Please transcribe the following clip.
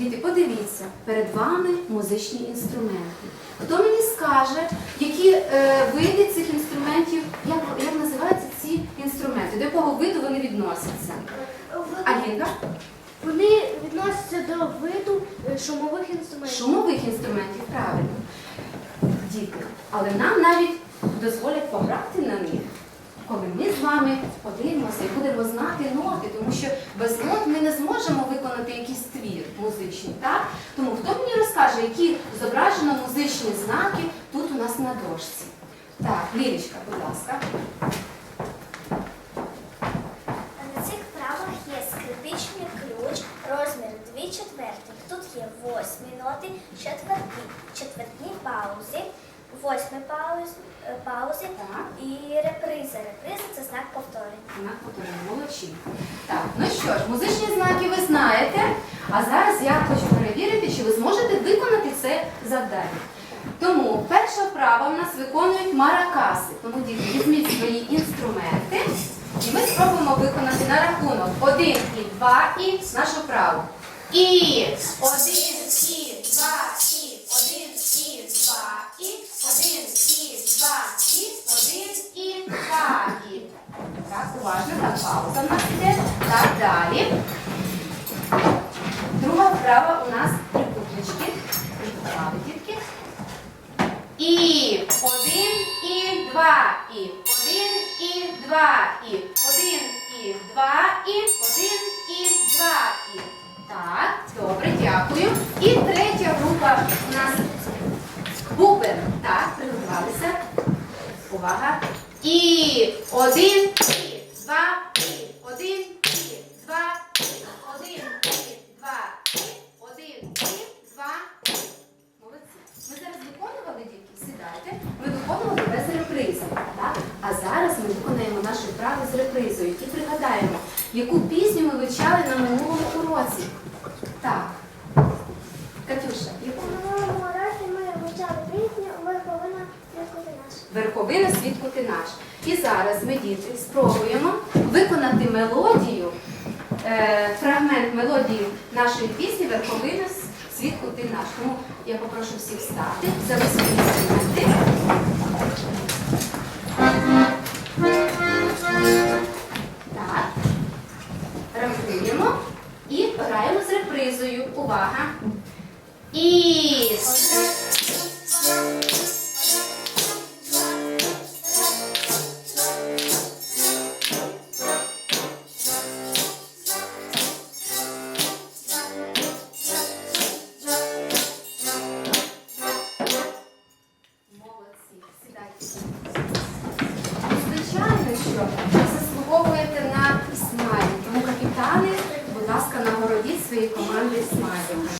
Діти, подивіться, перед вами музичні інструменти. Хто мені скаже, які е, види цих інструментів, як, як називаються ці інструменти, до якого виду вони відносяться? Алінка? Вони відносяться до виду е, шумових інструментів. Шумових інструментів, правильно. Діти. Але нам навіть дозволять пограти на них, коли ми з вами подивимося і будемо знати ноти, тому що без нот ми не зможемо виконати якийсь твір музичний. Так? Тому хто мені розкаже, які зображено музичні знаки тут у нас на дошці? Так, Лілічка, будь ласка. На цих правилах є скрипичний ключ, розмір 2 четвертих. Тут є восьмі ноти, четверті, четвертні паузи, восьмі паузи, е, паузи Так. і реприза. Реприза це знак повторення. Знак повторення, молодчі. Так, ну що ж, музичні знаки ви знаєте, а зараз я хочу перевірити, чи ви зможете виконати це завдання. Тому перша вправа в нас виконують маракаси. Тому діти, візьміть свої інструменти, і ми спробуємо виконати на рахунок один і два і нашу вправу. І один, і два, і один, і два, уважно, так, пауза в нас іде. Так, далі. Друга вправа у нас трикутнички. Приготували, дітки. І один, і два, і один, і два, і один, і два, і один, і два, і. Так, добре, дякую. І третя група у нас бубен. Так, приготувалися. Увага. І один, і два, і один, і два, і один, і два, і один, і два, і. Молодці. Ми зараз виконували, дітки, сідайте. Ми виконували без репризи. Так? А виконуємо нашу вправу з репризою і пригадаємо, яку пісню ми вивчали на минулому уроці. Так. Катюша, яку? У минулому році ми вивчали пісню Верховина Святкові наш. Верховина світку ти наш. І зараз ми, діти, спробуємо виконати мелодію, е, фрагмент мелодії нашої пісні Верховина світку ти наш. Тому я попрошу всіх встати, свої інструменти. Так. Граємо. Увага! І Молодці, сідайте. Звичайно, що ви заслуговуєте свої команди смайликом.